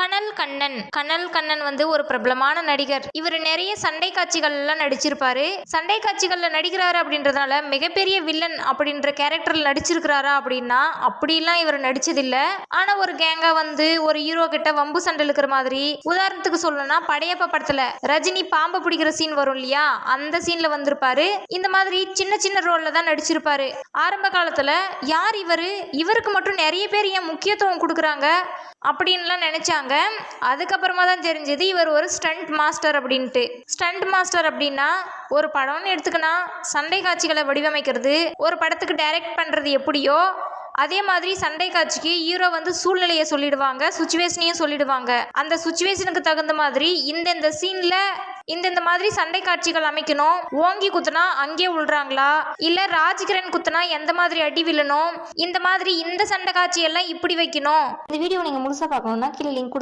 கனல் கண்ணன். கனல் கண்ணன் வந்து ஒரு பிரபலமான நடிகர். இவர் நிறைய சண்டை காட்சிகள் எல்லாம் நடிச்சிருப்பாரு. சண்டை காட்சிகள்ல நடிக்கிறாரு அப்படின்றதுனால மிகப்பெரிய வில்லன் அப்படின்ற கேரக்டர்ல நடிச்சிருக்கிறாரா அப்படின்னா அப்படிலாம் இவர் நடிச்சதில்ல. ஆனா ஒரு கேங்கா வந்து ஒரு ஹீரோ கிட்ட வம்பு சண்டை இருக்கிற மாதிரி உதாரணத்துக்கு சொல்லணும்னா படையப்ப படத்துல ரஜினி பாம்பை பிடிக்கிற சீன் வரும் இல்லையா? அந்த சீன்ல வந்திருப்பாரு. இந்த மாதிரி சின்ன சின்ன ரோல்ல தான் நடிச்சிருப்பாரு. ஆரம்ப காலத்துல யார் இவரு? இவருக்கு மட்டும் நிறைய பேர் ஏன் முக்கியத்துவம் கொடுக்குறாங்க? அப்படின்லாம் நினச்சாங்க. அதுக்கப்புறமா தான் தெரிஞ்சது இவர் ஒரு ஸ்டண்ட் மாஸ்டர் அப்படின்ட்டு. ஸ்டண்ட் மாஸ்டர் அப்படின்னா ஒரு படம்னு எடுத்துக்கினா சண்டை காட்சிகளை வடிவமைக்கிறது ஒரு படத்துக்கு டைரக்ட் பண்ணுறது எப்படியோ அதே மாதிரி சண்டை காட்சிக்கு ஹீரோ வந்து சூழ்நிலையை சொல்லிடுவாங்க சுச்சுவேஷனையும் சொல்லிடுவாங்க. அந்த சுச்சுவேஷனுக்கு தகுந்த மாதிரி இந்தந்த சீனில் இந்த இந்த மாதிரி சண்டை காட்சிகள் அமைக்கணும். ஓங்கி குத்துனா அங்கே விழுறாங்களா இல்லை ராஜ்கிரண் குத்துனா எந்த மாதிரி அடி விழணும்? இந்த மாதிரி இந்த சண்டை காட்சியெல்லாம் இப்படி வைக்கணும். இந்த வீடியோ நீங்கள் முழுசாக பார்க்கணுன்னா கீழே லிங்க்